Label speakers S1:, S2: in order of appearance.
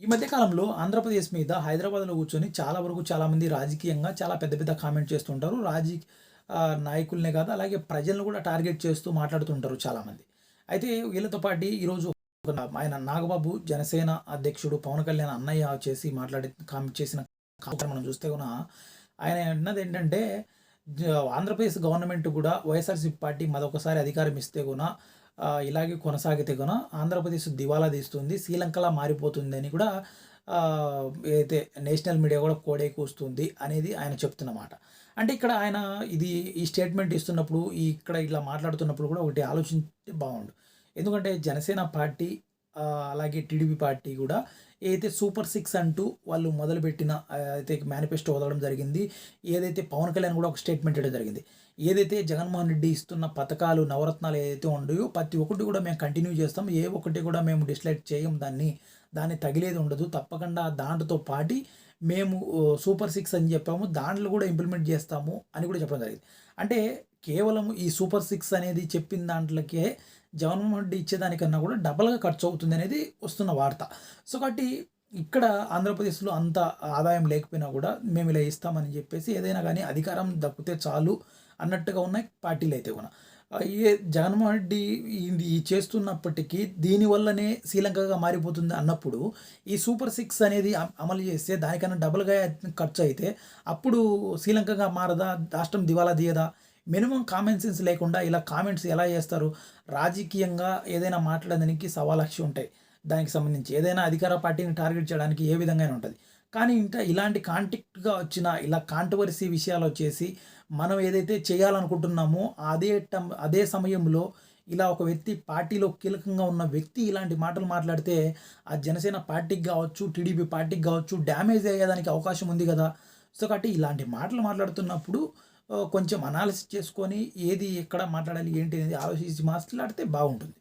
S1: ఈ మధ్యకాలంలో ఆంధ్రప్రదేశ్ మీద హైదరాబాద్‌లో కూర్చొని చాలా వరకు చాలామంది రాజకీయంగా చాలా పెద్ద పెద్ద కామెంట్ చేస్తుంటారు. రాజీ నాయకులనే కాదు అలాగే ప్రజలను కూడా టార్గెట్ చేస్తూ మాట్లాడుతుంటారు చాలామంది. అయితే వీళ్ళతో పాటి ఈరోజు ఆయన నాగబాబు జనసేన అధ్యక్షుడు పవన్ కళ్యాణ్ అన్నయ్య చేసి మాట్లాడి కామెంట్ చేసిన మనం చూస్తే కూడా ఆయన అన్నది ఏంటంటే ఆంధ్రప్రదేశ్ గవర్నమెంట్ కూడా వైఎస్ఆర్‌సీపీ పార్టీ మరొకసారి అధికారం ఇస్తే కూడా ఇలాగే కొనసాగితే కనుక ఆంధ్రప్రదేశ్ దివాలా తీస్తుంది. శ్రీలంకలా మారిపోతుందని కూడా ఏదైతే నేషనల్ మీడియా కూడా కోడే కూస్తుంది అనేది ఆయన చెప్తున్నమాట అంటే ఇక్కడ ఆయన ఇది ఈ స్టేట్మెంట్ ఇస్తున్నప్పుడు ఈ ఇక్కడ ఇలా మాట్లాడుతున్నప్పుడు కూడా ఒకటి ఆలోచించి బాగుండు ఎందుకంటే జనసేన పార్టీ అలాగే టీడీపీ పార్టీ కూడా ఏదైతే సూపర్ సిక్స్ అంటూ వాళ్ళు మొదలుపెట్టిన అయితే మేనిఫెస్టో వదలడం జరిగింది. ఏదైతే పవన్ కళ్యాణ్ కూడా ఒక స్టేట్మెంట్ ఇవ్వడం జరిగింది. ఏదైతే జగన్మోహన్ రెడ్డి ఇస్తున్న పథకాలు, నవరత్నాలు ఏదైతే ఉండయో ప్రతి ఒక్కటి కూడా మేము కంటిన్యూ చేస్తాం. ఏ ఒక్కటి కూడా మేము డిస్లైక్ చేయం దాన్ని. దాన్ని తగిలేది ఉండదు. తప్పకుండా దాంట్లో పాటి మేము సూపర్ సిక్స్ అని చెప్పాము. దాంట్లో కూడా ఇంప్లిమెంట్ చేస్తాము అని కూడా చెప్పడం జరిగింది. అంటే కేవలం ఈ సూపర్ సిక్స్ అనేది చెప్పిన దాంట్లోకే జగన్మోహన్ రెడ్డి ఇచ్చేదానికన్నా కూడా డబల్‌గా ఖర్చు అవుతుంది అనేది వస్తున్న వార్త. సో, కాబట్టి ఇక్కడ ఆంధ్రప్రదేశ్‌లో అంత ఆదాయం లేకపోయినా కూడా మేము ఇలా ఇస్తామని చెప్పేసి ఏదైనా కానీ అధికారం దక్కితే చాలు అన్నట్టుగా ఉన్నాయి పార్టీలు అయితే కూడా ఏ జగన్మోహన్ రెడ్డి ఇది చేస్తున్నప్పటికీ దీనివల్లనే శ్రీలంకగా మారిపోతుంది అన్నప్పుడు ఈ సూపర్ సిక్స్ అనేది అమలు చేస్తే దానికన్నా డబల్‌గా ఖర్చయితే అప్పుడు శ్రీలంకగా మారదా? రాష్ట్రం దివాలా తీయదా? మినిమమ్ కామన్ సెన్స్ లేకుండా ఇలా కామెంట్స్ ఎలా చేస్తారు? రాజకీయంగా ఏదైనా మాట్లాడడానికి సవాలక్షి ఉంటాయి. దానికి సంబంధించి ఏదైనా అధికార పార్టీని టార్గెట్ చేయడానికి ఏ విధంగానైనా ఉంటుంది కానీ ఇంట ఇలాంటి కాంటెక్ట్‌గా వచ్చిన ఇలా కాంటివల్సీ విషయాలు వచ్చేసి మనం ఏదైతే చేయాలనుకుంటున్నామో అదే టం అదే సమయంలో ఇలా ఒక వ్యక్తి పార్టీలో కీలకంగా ఉన్న వ్యక్తి ఇలాంటి మాటలు మాట్లాడితే ఆ జనసేన పార్టీకి కావచ్చు టీడీపీ పార్టీకి కావచ్చు డ్యామేజ్ అయ్యేదానికి అవకాశం ఉంది కదా సో, కాబట్టి ఇలాంటి మాటలు మాట్లాడుతున్నప్పుడు కొంచెం అనాలిసిస్ చేసుకొని ఏది ఎక్కడ మాట్లాడాలి ఏంటి అనేది ఆలోచించి మాట్లాడితే బాగుంటుంది.